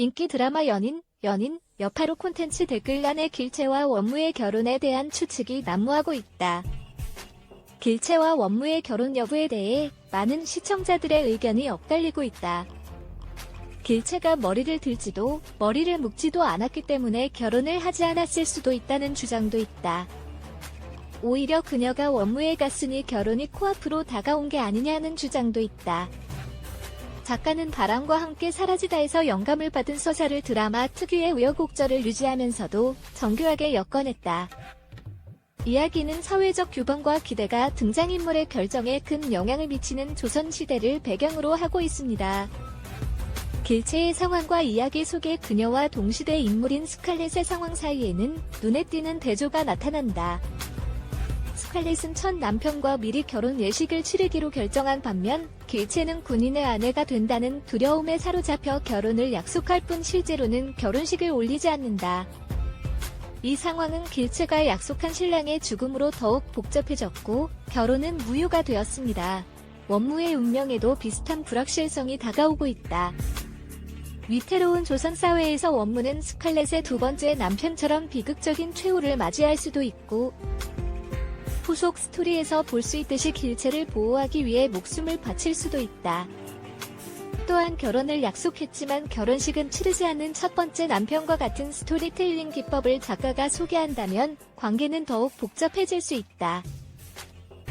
인기 드라마 연인, 연인, 여파로 콘텐츠 댓글란의 길채와 원무의 결혼에 대한 추측이 난무하고 있다. 길채와 원무의 결혼 여부에 대해 많은 시청자들의 의견이 엇갈리고 있다. 길채가 머리를 들지도 머리를 묶지도 않았기 때문에 결혼을 하지 않았을 수도 있다는 주장도 있다. 오히려 그녀가 원무에 갔으니 결혼이 코앞으로 다가온 게 아니냐는 주장도 있다. 작가는 바람과 함께 사라지다에서 영감을 받은 서사를 드라마 특유의 우여곡절을 유지하면서도 정교하게 엮어냈다. 이야기는 사회적 규범과 기대가 등장인물의 결정에 큰 영향을 미치는 조선시대를 배경으로 하고 있습니다. 길체의 상황과 이야기 속의 그녀와 동시대 인물인 스칼렛의 상황 사이에는 눈에 띄는 대조가 나타난다. 스칼렛은 첫 남편과 미리 결혼 예식을 치르기로 결정한 반면 길체는 군인의 아내가 된다는 두려움에 사로잡혀 결혼을 약속할 뿐 실제로는 결혼식을 올리지 않는다. 이 상황은 길체가 약속한 신랑의 죽음으로 더욱 복잡해졌고 결혼은 무효가 되었습니다. 원무의 운명에도 비슷한 불확실성이 다가오고 있다. 위태로운 조선 사회에서 원무는 스칼렛의 두 번째 남편처럼 비극적인 최후를 맞이할 수도 있고 후속 스토리에서 볼 수 있듯이 길체를 보호하기 위해 목숨을 바칠 수도 있다. 또한 결혼을 약속했지만 결혼식은 치르지 않는 첫 번째 남편과 같은 스토리텔링 기법을 작가가 소개한다면 관계는 더욱 복잡해질 수 있다.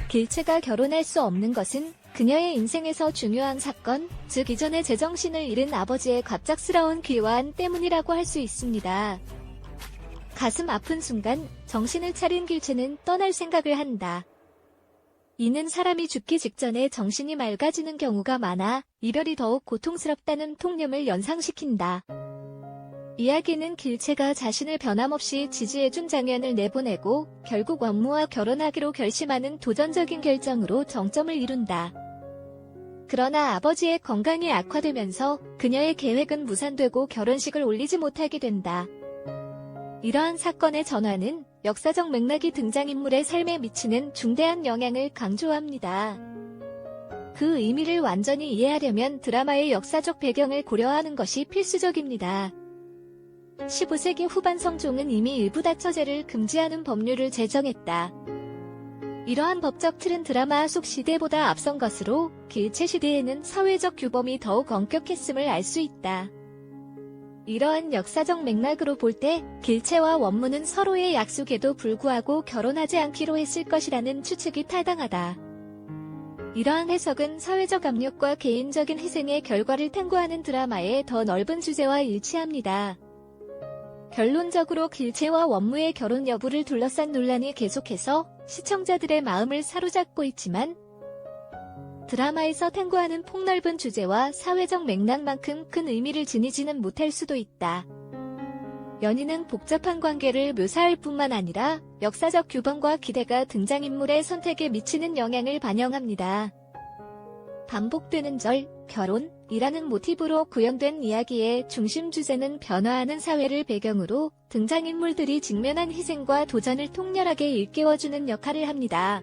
길체가 결혼할 수 없는 것은 그녀의 인생에서 중요한 사건, 즉 이전에 제정신을 잃은 아버지의 갑작스러운 귀환 때문이라고 할 수 있습니다. 가슴 아픈 순간 정신을 차린 길체는 떠날 생각을 한다. 이는 사람이 죽기 직전에 정신이 맑아지는 경우가 많아 이별이 더욱 고통스럽다는 통념을 연상시킨다. 이야기는 길체가 자신을 변함없이 지지해준 장면을 내보내고 결국 원무와 결혼하기로 결심하는 도전적인 결정으로 정점을 이룬다. 그러나 아버지의 건강이 악화되면서 그녀의 계획은 무산되고 결혼식을 올리지 못하게 된다. 이러한 사건의 전환은 역사적 맥락이 등장인물의 삶에 미치는 중대한 영향을 강조합니다. 그 의미를 완전히 이해하려면 드라마의 역사적 배경을 고려하는 것이 필수적입니다. 15세기 후반 성종은 이미 일부 다처제를 금지하는 법률을 제정했다. 이러한 법적 틀은 드라마 속 시대보다 앞선 것으로 길체 시대에는 사회적 규범이 더욱 엄격했음을 알 수 있다. 이러한 역사적 맥락으로 볼 때 길체와 원무는 서로의 약속에도 불구하고 결혼하지 않기로 했을 것이라는 추측이 타당하다. 이러한 해석은 사회적 압력과 개인적인 희생의 결과를 탐구하는 드라마의 더 넓은 주제와 일치합니다. 결론적으로 길체와 원무의 결혼 여부를 둘러싼 논란이 계속해서 시청자들의 마음을 사로잡고 있지만 드라마에서 탐구하는 폭넓은 주제와 사회적 맥락만큼 큰 의미를 지니지는 못할 수도 있다. 연인은 복잡한 관계를 묘사할 뿐만 아니라 역사적 규범과 기대가 등장인물의 선택에 미치는 영향을 반영합니다. 반복되는 절, 결혼이라는 모티브로 구현된 이야기의 중심 주제는 변화하는 사회를 배경으로 등장인물들이 직면한 희생과 도전을 통렬하게 일깨워주는 역할을 합니다.